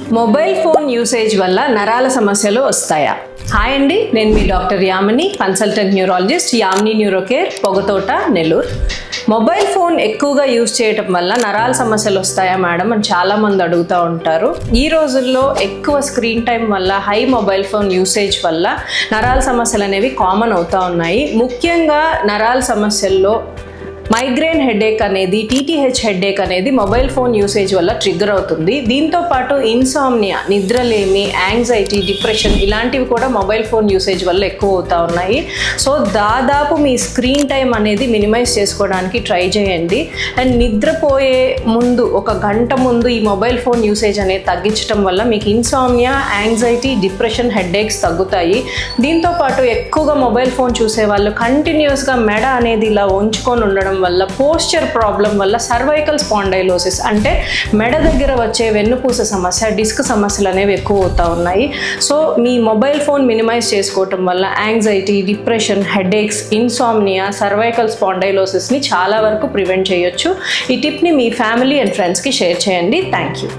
Mobile phone usage వల్ల నరాల సమస్యలు వస్తాయా? హాయ్ అండి నేను మీ doctor Yamini consultant neurologist Yamini neurocare Pogathota Nellore. Mobile phone ఎక్కువగా యూజ్ చేయటం వల్ల నరాల సమస్యలు వస్తాయా మేడం? అని చాలా మంది అడుగుతూ ఉంటారు. ఈ రోజుల్లో ఎక్కువ స్క్రీన్ టైం వల్ల హై మొబైల్ ఫోన్ యూసేజ్ వల్ల నరాల సమస్యలు అనేవి కామన్ అవుతూ ఉన్నాయి. ముఖ్యంగా నరాల సమస్యల్లో మైగ్రేన్ హెడేక్ అనేది టీటీహెచ్ హెడేక్ అనేది మొబైల్ ఫోన్ యూసేజ్ వల్ల ట్రిగ్గర్ అవుతుంది. దీంతో పాటు ఇన్సామ్నియా నిద్రలేమి యాంగ్జైటీ డిప్రెషన్ ఇలాంటివి కూడా మొబైల్ ఫోన్ యూసేజ్ వల్ల ఎక్కువ అవుతా ఉన్నాయి. సో దాదాపు మీ స్క్రీన్ టైం అనేది మినిమైజ్ చేసుకోవడానికి ట్రై చేయండి. అండ్ నిద్రపోయే ముందు ఒక గంట ముందు ఈ మొబైల్ ఫోన్ యూసేజ్ అనేది తగ్గించడం వల్ల మీకు ఇన్సామ్నియా యాంగ్జైటీ డిప్రెషన్ హెడేక్స్ తగ్గుతాయి. దీంతో పాటు ఎక్కువగా మొబైల్ ఫోన్ చూసే వాళ్ళు కంటిన్యూస్గా మెడ అనేది ఇలా ఉంచుకొని ఉండడం వల్ల పోస్చర్ ప్రాబ్లం వల్ల సర్వైకల్ స్పాండైలోసిస్ అంటే మెడ దగ్గర వచ్చే వెన్నుపూస సమస్య డిస్క్ సమస్యలు అనేవి ఎక్కువ అవుతూ ఉన్నాయి. సో మీ మొబైల్ ఫోన్ మినిమైజ్ చేసుకోవటం వల్ల anxiety depression headaches insomnia cervical స్పాండైలోసిస్ని చాలా వరకు ప్రివెంట్ చేయొచ్చు. ఈ టిప్ని మీ ఫ్యామిలీ అండ్ ఫ్రెండ్స్కి షేర్ చేయండి. Thank you.